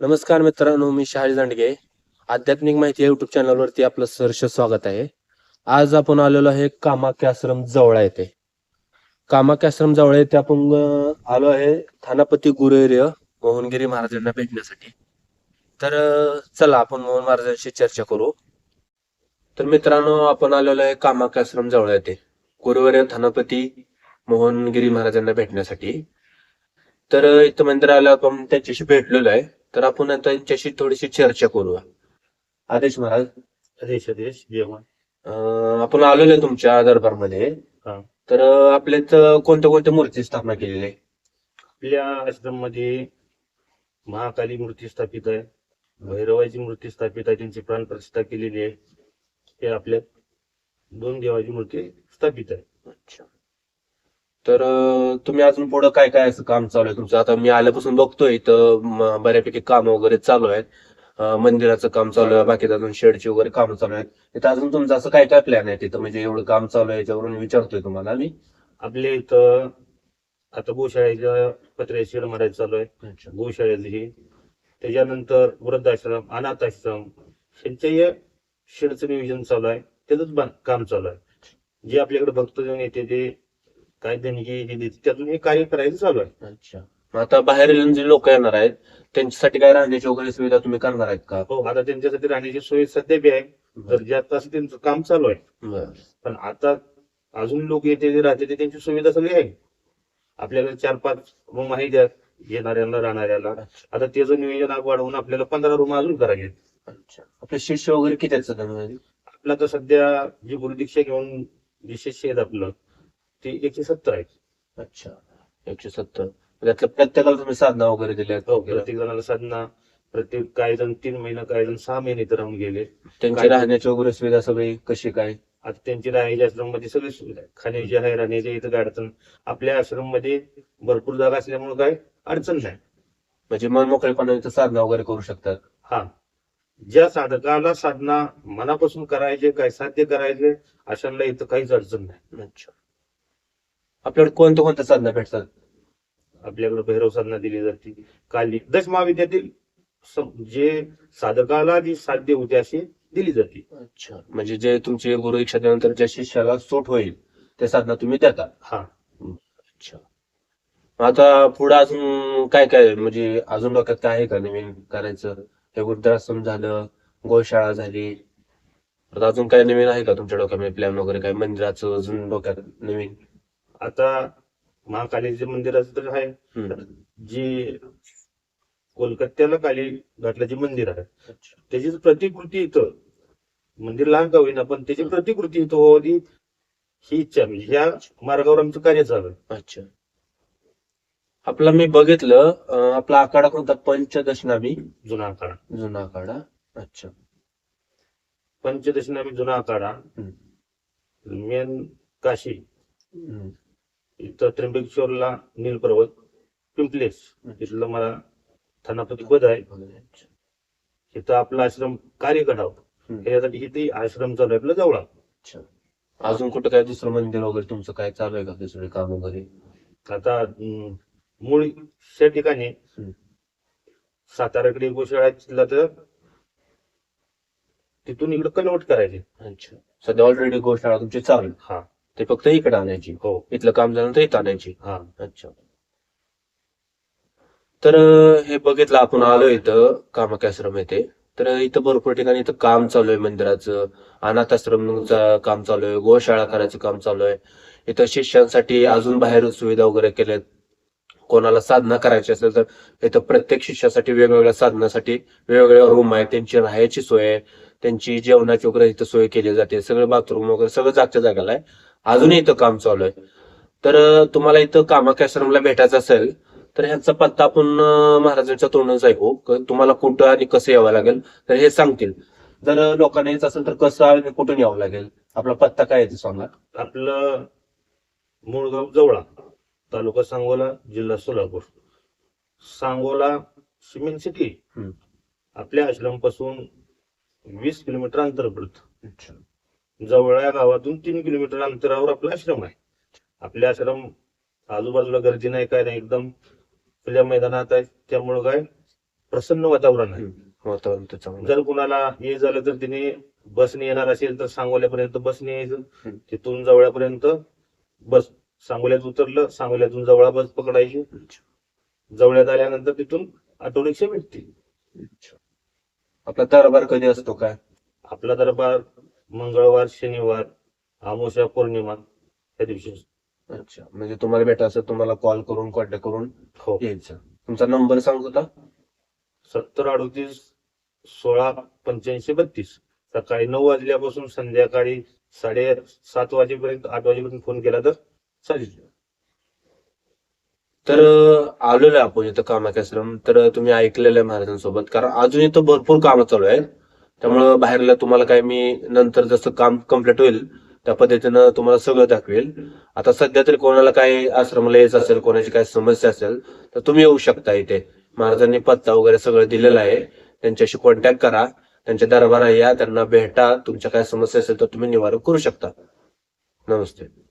नमस्कार मित्रांनो मी शहाजी दांडगे. आध्यात्मिक माहिती या युट्यूब चॅनलवरती आपलं सहर्ष स्वागत आहे. आज आपण आलेलो आहे कामाख्या आश्रम जवळ येथे कामाख्या आश्रम जवळ येथे आपण आलो आहे थानापती गुरुर्य मोहनगिरी महाराजांना भेटण्यासाठी. तर चला आपण मोहन महाराजांशी चर्चा करू. तर मित्रांनो आपण आलेलो आहे कामाख्या आश्रम जवळ येथे गुरुवर्य थानापती मोहनगिरी महाराजांना भेटण्यासाठी. तर इथं मंदिर आलं आपण त्यांच्याशी भेटलेलो आहे. तर आपण आता त्यांच्याशी थोडीशी चर्चा करूया. आदेश महाराज. आदेश आदेश जेवण. अं, आपण आलेलो आहे तुमच्या दरबारमध्ये. हा. तर अं, आपल्या इथं कोणत्या कोणत्या मूर्ती स्थापना केलेली आहे आपल्या आश्रममध्ये महाकाली मूर्ती स्थापित आहे. भैरवाची मूर्ती स्थापित आहे. त्यांची प्राणप्रतिष्ठा केलेली आहे. हे आपल्या दोन देवाची मूर्ती स्थापित आहे. अच्छा. तर तुम्ही अजून पुढं काय काय असं काम चालू आहे तुमचं? आता मी आल्यापासून बघतोय इथं बऱ्यापैकी काम वगैरे चालू आहेत. मंदिराचं काम चालू आहे बाकी अजून शेडची वगैरे काम चालू आहेत. इथं अजून तुमचं असं काय काय प्लॅन आहे तिथं? म्हणजे एवढं काम चालू आहे याच्यावरून विचारतोय तुम्हाला मी आपल्या इथं आता गोशाळेच्या पत्र्याची शेड मारायचं चालू आहे. गोशाळेची त्याच्यानंतर वृद्धाश्रम अनाथ आश्रम यांच्या या शेडचं नियोजन चालू आहे. त्याच काम चालू आहे. जे आपल्याकडे भक्तजन येते ते काय जे देते त्यातून हे कार्य करायचं चालू आहे. अच्छा. मग आता बाहेर जे लोक येणार आहेत त्यांच्यासाठी काय राहण्याची वगैरे सुविधा तुम्ही करणार आहेत का? हो आता त्यांच्यासाठी राहण्याची सोय सध्या बी आहे. दर्जात असं त्यांचं काम चालू आहे. बरं. पण आता अजून लोक येते जे राहते ते त्यांची सुविधा सगळी आहे. आपल्याकडे चार पाच रूम आहे त्यात येणाऱ्याला राहणाऱ्याला आता त्याचं नियोजन आग वाढवून आपल्याला पंधरा रूम अजून करायचे अच्छा. आपले शिष्य वगैरे किती आहेत सध्या? आपलं आता सध्या जी गुरुदीक्षा घेऊन जे शिष्य आहेत आपलं ते एकशे सत्तर आहेत. अच्छा. एकशे सत्तर. त्यातल्या प्रत्येकाला तुम्ही साधना वगैरे दिल्या हो प्रत्येक जणाला साधना प्रत्येक काही जण तीन महिना काही जण सहा महिने इथं राहून गेले. त्यांची राहण्याची वगैरे सुविधा सगळी कशी काय? आता त्यांची राहायच्या आश्रममध्ये सगळी सुविधा आहे खाण्याची आहे राहण्याची इथं काय अडचण? आपल्या आश्रममध्ये भरपूर जागा असल्यामुळे काय अडचण नाही. म्हणजे मन मोकळेपणा इथं साधना वगैरे करू शकतात. हा. ज्या साधकाला साधना मनापासून करायचे काय साध्य करायचे अशांना इथं काहीच अडचण नाही. अच्छा. आपल्याकडे कोणत्या कोणत्या साधना भेटतात? आपल्याकडे भैरव साधना दिली जाते काली दश महाविद्यातील जे साधकाला जी साध्य होते अशी दिली जाते. अच्छा. म्हणजे जे तुमचे गुरु इच्छा त्यानंतर ज्या शिष्याला सूट होईल ते साधना तुम्ही देता. हा. अच्छा. आता पुढे अजून काय काय म्हणजे अजून डोक्यात काय आहे का नवीन करायचं? हे वृद्धाश्रम झालं गोशाळा झाली. परत अजून काय नवीन आहे का तुमच्या डोक्यामध्ये? प्लॅन वगैरे काय? मंदिराचं अजून डोक्यात नवीन? आता महाकालीचे मंदिराचं तर आहे. जी कोलकात्याला काली घाटलाचे मंदिर आहे. त्याची प्रतिकृती इथं मंदिर लहान का होईना पण त्याची प्रतिकृती इथं व्हावी ही इच्छा. म्हणजे ह्या मार्गावर आमचं कार्य चालू आहे. अच्छा. आपला मी बघितलं अं, आपला आखाडा कोणता? पंचदशनामी? जुना आखाडा. जुना आखाडा. अच्छा. पंचदशनामी जुना आखाडा. मेन काशी. हम्म. इथं त्र्यंबकेश्वरला नील पर्वत पिंपलेस इथलं मला थानापती पद आहे. इथं आपला आश्रम कार्य करावं. यासाठी इथे आश्रम चालू आहे आपलं जवळ अजून कुठं काय दुसरं मंदिर वगैरे तुमचं काय चालू आहे का दुसरे काम वगैरे आता मूळ त्या ठिकाणी. साताराकडे गोशाळा तिथला तर तिथून इकडे कन्वर्ट करायचे अच्छा सध्या ऑलरेडी गोशाळा तुमची चालू आहे. हा ते फक्त इकडे आणायची. हो इथलं काम झाल्यानंतर इथं आणायची. हा. अच्छा. तर हे बघितलं आपण आलो इथं कामाख्याश्रम येथे. तर इथं भरपूर ठिकाणी इथं काम चालू आहे मंदिराचं. अनाथ आश्रमचं काम चालू आहे. गोशाळा करायचं काम चालू आहे. इथं शिष्यांसाठी अजून बाहेर सुविधा वगैरे केल्यात. कोणाला साधना करायची असेल तर इथं प्रत्येक शिष्यासाठी वेगवेगळ्या साधनासाठी वेगवेगळ्या रूम आहे त्यांची राहायची सोय आहे. त्यांची जेवणाची वगैरे इथं सोय केली जाते. सगळं बाथरूम वगैरे सगळं जागच्या जागाला आहे. अजूनही इथं काम चालू आहे. तर तुम्हाला इथं कामाख्याश्रमला भेटायचं असेल तर ह्यांचा पत्ता आपण महाराजांच्या तोंडच ऐकू. तुम्हाला कुठं आणि कसं यावं लागेल तर हे सांगतील. जर लोकांना यायचं असेल तर कसं आणि कुठून यावं लागेल? आपला पत्ता काय आहे ते सांगा. आपलं मूळगाव जवळा तालुका सांगोला जिल्हा सोलापूर. Sangola cement city. आपल्या आश्रमपासून वीस किलोमीटर अंतर पडतं. जवळ या गावातून तीन किलोमीटर अंतरावर आपला आश्रम आहे. आपले आश्रम आजूबाजूला गर्दी नाही काय नाही एकदम खुल्या मैदानात आहे. त्यामुळं काय प्रसन्न वातावरण आहे. वातावरण तर चांगलं जर कुणाला हे झालं तर तिने बसने येणार असेल तर सांगोल्यापर्यंत बसने यायचं. तिथून जवळपर्यंत बस सांगोल्यात उतरलं सांगोल्यातून जवळ बस पकडायची. जवळ्यात आल्यानंतर तिथून ऑटो रिक्षा भेटते आपला दरबार कधी असतो काय? आपला दरबार मंगळवार शनिवार अमावस्या पौर्णिमा या दिवशी. अच्छा. म्हणजे तुम्हाला भेटा असं तुम्हाला कॉल करून कॉन्टॅक्ट करून हो. यायचं. तुमचा नंबर सांगू का? सत्तर अडतीस सोळा पंच्याऐंशी बत्तीस. सकाळी नऊ वाजल्यापासून संध्याकाळी साडे सात वाजेपर्यंत आठ वाजेपर्यंत फोन केला तर चालेल. तर आलेलो आपण इथं कामाख्याश्रम. तर तुम्ही ऐकलेलं आहे महाराजांसोबत कारण अजून इथं भरपूर कामं चालू आहेत. त्यामुळं बाहेरला तुम्हाला काय मी नंतर जसं काम कंप्लीट होईल त्या पद्धतीनं तुम्हाला सगळं दाखवेल. आता सध्या तरी कोणाला काही आश्रमाला यायचं असेल कोणाची काही समस्या असेल तर तुम्ही येऊ शकता इथे. महाराजांनी पत्ता वगैरे सगळं दिलेलं आहे. त्यांच्याशी कॉन्टॅक्ट करा. त्यांच्या दरबारा या. त्यांना भेटा. तुमच्या काय समस्या असेल तर तुम्ही निवारण करू शकता. नमस्ते.